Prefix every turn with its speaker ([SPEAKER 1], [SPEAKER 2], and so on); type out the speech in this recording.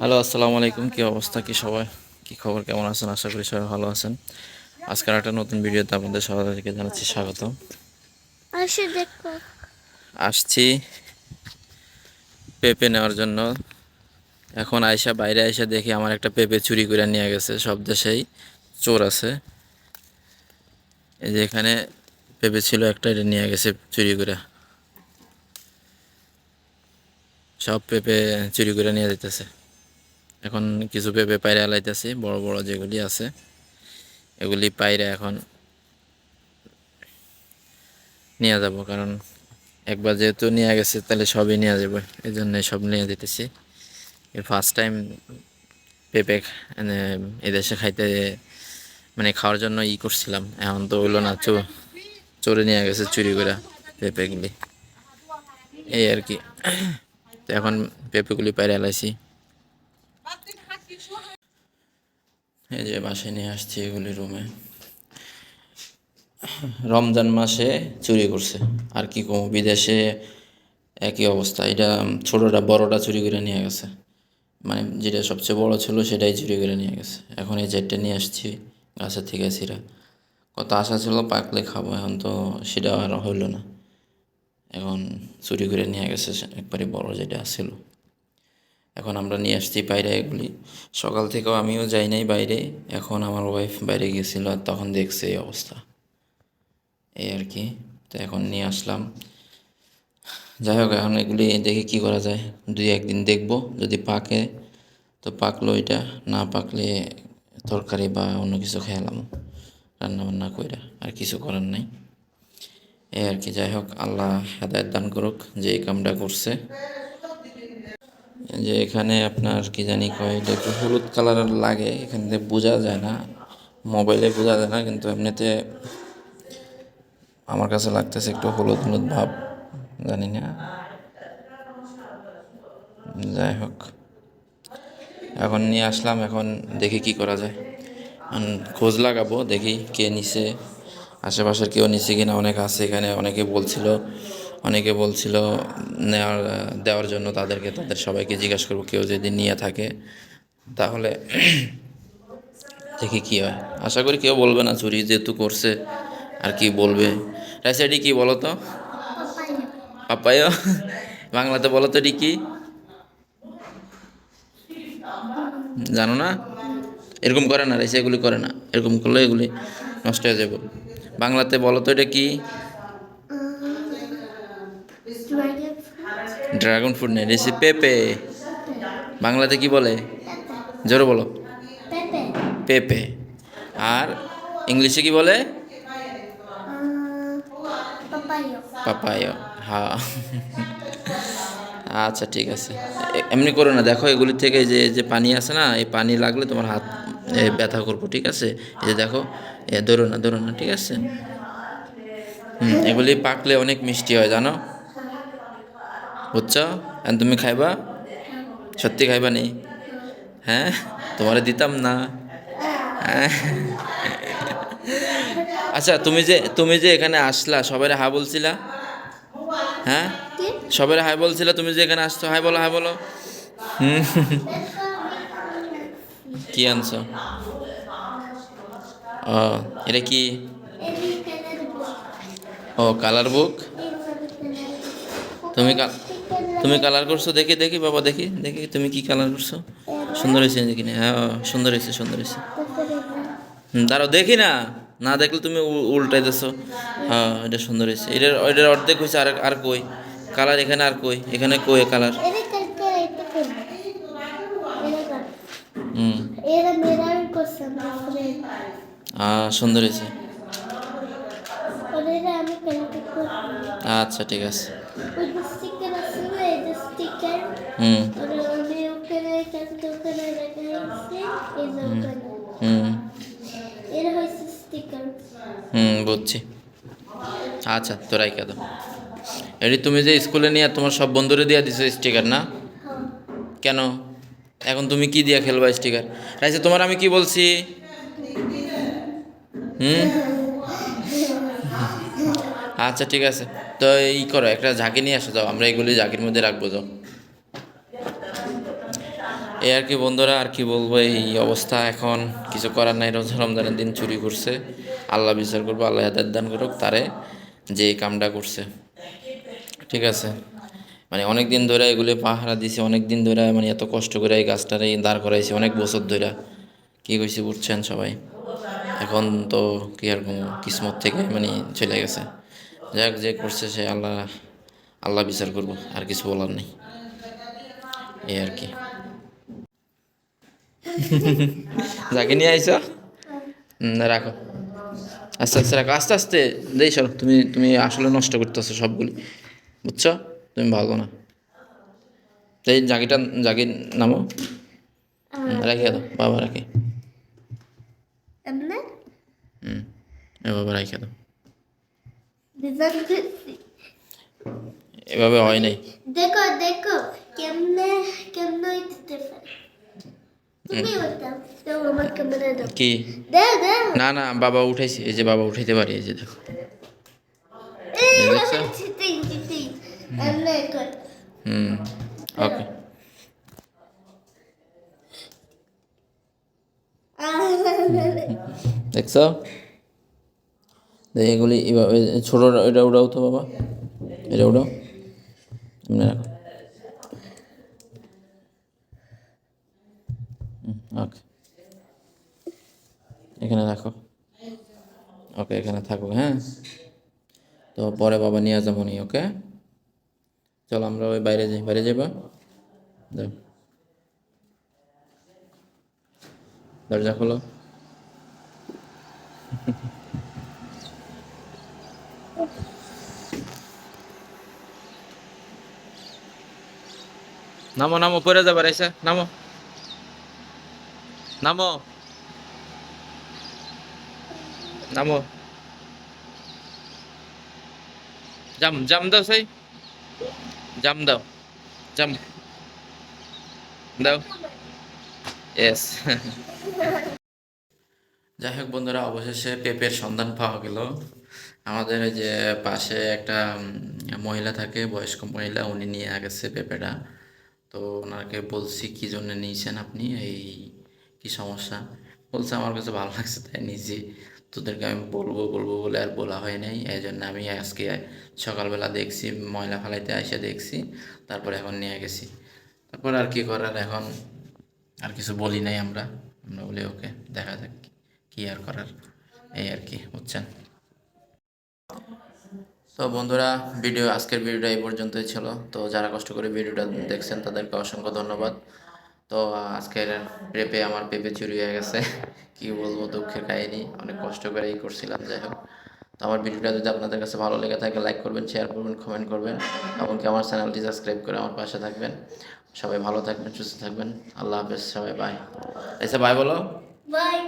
[SPEAKER 1] Hello আসসালামু আলাইকুম কি অবস্থা কি সবাই? কি খবর কেমন আছেন? আশা করি সবাই ভালো আছেন। আজকের একটা নতুন ভিডিওতে আপনাদের সবাইকে জানাচ্ছি স্বাগত
[SPEAKER 2] আসে দেখো।
[SPEAKER 1] আসছি পেঁপে নেওয়ার জন্য। এখন আয়সা বাইরে আয়সা দেখি আমার একটা পেঁপে চুরি করে নিয়ে গেছে সব দেশেই চোর আছে। এই যে এখানে পেঁপে ছিল একটা এটা নিয়ে গেছে চুরি করে। সব পেঁপে চুরি করে নিয়ে যেতেছে এখন কিছু পেঁপে পায়রা লাইতেছি, বড় বড় যেগুলি আছে, এগুলি পায়রা এখন নিয়ে যাব। কারণ একবার যেহেতু নিয়ে গেছে, তাহলে সবই নিয়ে যাব। এই জন্য সব নিয়ে যেতেছি ফার্স্ট টাইম পেঁপে মানে এদেশে খাইতে মানে খাওয়ার জন্য ই করছিলাম। এখন তো হইল না চোরে নিয়ে গেছে চুরি করে পেঁপেগুলি। এই আর কি। তো এখন পেঁপেগুলি পায়রা এলাইছি। এই যে বাসায় নিয়ে আসছি এগুলি রুমে রমজান মাসে চুরি করছে। আর কি কম, বিদেশে একই অবস্থা। এটা ছোটটা, বড়টা চুরি করে নিয়ে গেছে। মানে যেটা সবচেয়ে বড় ছিল সেটাই চুরি করে নিয়ে গেছে। এখন এই চারটে নিয়ে আসছি, গাছের থেকে সিরা কত আশা ছিল পাকলে খাব, এখন তো সেটা আর হইল না। এখন চুরি করে নিয়ে গেছে, একবারে বড় যেটা ছিল। এখন আমরা নিয়ে আসছি বাইরে এগুলি। সকাল থেকেও আমিও যাই নাই বাইরে। এখন আমার ওয়াইফ বাইরে গেছিল আর তখন দেখছে এই অবস্থা। এই আর কি। তো এখন নিয়ে আসলাম। যাই হোক, এখন এগুলি দেখে কি করা যায়। দুই একদিন দেখব। যদি পাকে, তো পাকলো এটা। না পাকলে তরকারি বা অন্য কিছু খেয়ালাম রান্না বান্না করে আর কিছু করার নাই। এই আর কি, যাই হোক, আল্লাহ হেদায়ত দান করুক যে এই কামটা করছে। যে এখানে আপনার কি জানি কয়, এটা একটু হলুদ কালারের লাগে, এখান থেকে বোঝা যায় না, মোবাইলে বোঝা যায় না, কিন্তু এমনিতে আমার কাছে লাগতেছে একটু হলুদ হলুদ ভাব, জানি না। যাই হোক, এখন নিয়ে আসলাম, এখন দেখি কি করা যায়। খোঁজ লাগাবো, দেখি কে নিছে। আশেপাশের কেউ নিছে কিনা, অনেক আছে এখানে, অনেকে বলছিল অনেকে বলছিল নেওয়ার, দেওয়ার জন্য তাদেরকে, তাদের সবাইকে জিজ্ঞাসা করব, কেউ যদি নিয়ে থাকে, তাহলে দেখি কি হয়। আশা করি কেউ বলবে না, চুরি যেহেতু করছে, আর কি বলবে। রাইসাইডি কি বলো তো? পাপাইও বাংলাতে বলো তো, এটি কি? জানো না? এরকম করে না, রাইসা, এগুলি করে না। এরকম করলে এগুলি নষ্ট হয়ে যাবে। বাংলাতে বলো তো এটা কি? ড্রাগন ফ্রুট নেই রেসি পেঁপে। বাংলাতে কি বলে? জোরে বলো।
[SPEAKER 2] পেপে।
[SPEAKER 1] আর ইংলিশে কি বলে? পাপায় হ্যাঁ আচ্ছা ঠিক আছে। এমনি করো না, দেখো এগুলি থেকে যে যে পানি আছে না, এই পানি লাগলে তোমার হাত ব্যথা করব, ঠিক আছে? এই যে দেখো, এ ধরো না ধরো না ঠিক আছে? হুম, এগুলি পাকলে অনেক মিষ্টি হয়, জানো? বুঝছ? এখন তুমি খাইবা? সত্যি খাইবা নেই হ্যাঁ? তোমারে দিতাম না। হ্যাঁ? আচ্ছা তুমি যে তুমি যে এখানে আসলা সবাই হা বলছিলা? হ্যাঁ? সবাই হাই বলছিলা, তুমি যে এখানে আসছো, হাই বলো হাই বলো। হুম। কি আনছো ও এটা কি ও কালার বুক তুমি তুমি কালার করছ? দেখি দেখি, বাবা, দেখি দেখি, তুমি কি কালার করছ? সুন্দর হয়েছে দেখি না হ্যাঁ সুন্দর হয়েছে সুন্দর হয়েছে। দাঁড়াও, দেখি না। না দেখলে তুমি উল্টাই দেছো হ্যাঁ এটা সুন্দর হয়েছে। এটার এটার অর্ধেক হয়েছে আর আর কই? কালার এখানে আর কই? এখানে কই কালার
[SPEAKER 2] এরে কালকে এটা করব এরে কর
[SPEAKER 1] হুম
[SPEAKER 2] এরে মিরর করছে আমার ফ্রেন্ড
[SPEAKER 1] আহ, সুন্দর হয়েছে। আচ্ছা ঠিক আছে। হুম। হুম হুম। বুঝছি। আচ্ছা তোরাই কেদ এটি তুমি যে স্কুলে নিয়ে তোমার সব বন্ধুরে দিয়ে দিছো স্টিকার না?
[SPEAKER 2] হ্যাঁ।
[SPEAKER 1] কেন? এখন তুমি কি দিয়ে খেলবা স্টিকার রাইছে তোমার আমি কি বলছি? হুম? আচ্ছা ঠিক আছে। তো এই করো, একটা ঝাঁকি নিয়ে আসো, যাও। আমরা এগুলি ঝাঁকির মধ্যে রাখব, যাও। এই আর কি বন্ধুরা, আর কি বলব, এই অবস্থা এখন। কিছু করার নাই, রোজা রমজানের দিন চুরি করছে। আল্লাহ বিচার করব, আল্লাহ হাদার দান করুক, তারে যে কামটা করছে। ঠিক আছে? মানে অনেক দিন ধরে এগুলি পাহারা দিছি অনেক দিন ধরে মানে এত কষ্ট করে এই গাছটারে দাঁড় করাইছি, অনেক বছর ধরে কি কইছি বুঝছেন সবাই? এখন তো কি আর কিসমত থেকে মানে চলে গেছে। যাক যে করছে সে আল্লাহ আল্লাহ বিচার করব আর কিছু বলার নেই। এই আর কি। যাকে নিয়ে আইছ? হুম, রাখো। আস্তে আস্তে রাখো। আস্তে আস্তে দেই সর তুমি তুমি আসলে নষ্ট করতেছো সবগুলি বুঝছ? তুমি ভালো না। এই জাগিটা জাগি নামো। রাখিয়ে দাও বাবা রাখি
[SPEAKER 2] এমনে
[SPEAKER 1] হুম এ বাবা দাও। এভাবে হয় নাই।
[SPEAKER 2] দেখো দেখো কেমনে কেমনে দিতে পারে তুমি বলতাম তো আমার ক্যামেরা দাও।
[SPEAKER 1] কি? না না বাবা উঠাইছি এই যে বাবা উঠাইতে পারি এই যে দেখো। হুম ওকে। দেখছ? এগুলি এভাবে, ছোটো এটা উড়াও তো বাবা। এটা উড়াও। এমনি রাখো। ওকে এখানে রাখো। ওকে, এখানে থাকো হ্যাঁ। তো পরে বাবা নিয়ে যাব নি ওকে? চলো, আমরা ওই বাইরে যাই। বাইরে যাবা দরজা খোলো। নামো নামো পরে যাবার এসে নামো। নামো। নামো। জাম জাম দাও, সেই। জাম দাও জাম। দাও। এস যাই হোক বন্ধুরা, অবশেষে পেঁপের সন্ধান পাওয়া গেল। আমাদের ওই যে পাশে একটা মহিলা থাকে, বয়স্ক মহিলা, উনি নিয়ে গেছে পেঁপেটা। তো ওনাকে বলছি, কি জন্য নিয়েছেন আপনি? এই কি সমস্যা? বলছে, আমার কাছে ভালো লাগছে, তাই নিজে তোদেরকে আমি বলব বলব বলে আর বলা হয় নাই। এই জন্য আমি আজকে সকালবেলা দেখছি, ময়লা ফালাইতে এসে দেখছি, তারপরে এখন নিয়ে গেছি। তারপর আর কি করার এখন? আর কিছু বলি নাই আমরা। আমরা বলি, ওকে, দেখা যাক কি আর করার। এই আর কি, বুঝছেন? তো বন্ধুরা, ভিডিও, আজকের ভিডিওটা এই পর্যন্তই ছিল। তো যারা কষ্ট করে ভিডিওটা দেখছেন, তাদেরকে অসংখ্য ধন্যবাদ। তো আজকের পেঁপে আমার পেঁপে চুরি হয়ে গেছে। কি বলব, দুঃখের কাহিনী। অনেক কষ্ট করে এই করছিলাম, যাই হোক। তো আমার ভিডিওটা যদি আপনাদের কাছে ভালো লেগে থাকে, লাইক করবেন শেয়ার করবেন কমেন্ট করবেন। এমনকি আমার চ্যানেলটি সাবস্ক্রাইব করে আমার পাশে থাকবেন। সবাই ভালো থাকবেন, সুস্থ থাকবেন। আল্লাহ হাফেজ, সবাই বাই এসে বাই বলো।
[SPEAKER 2] বাই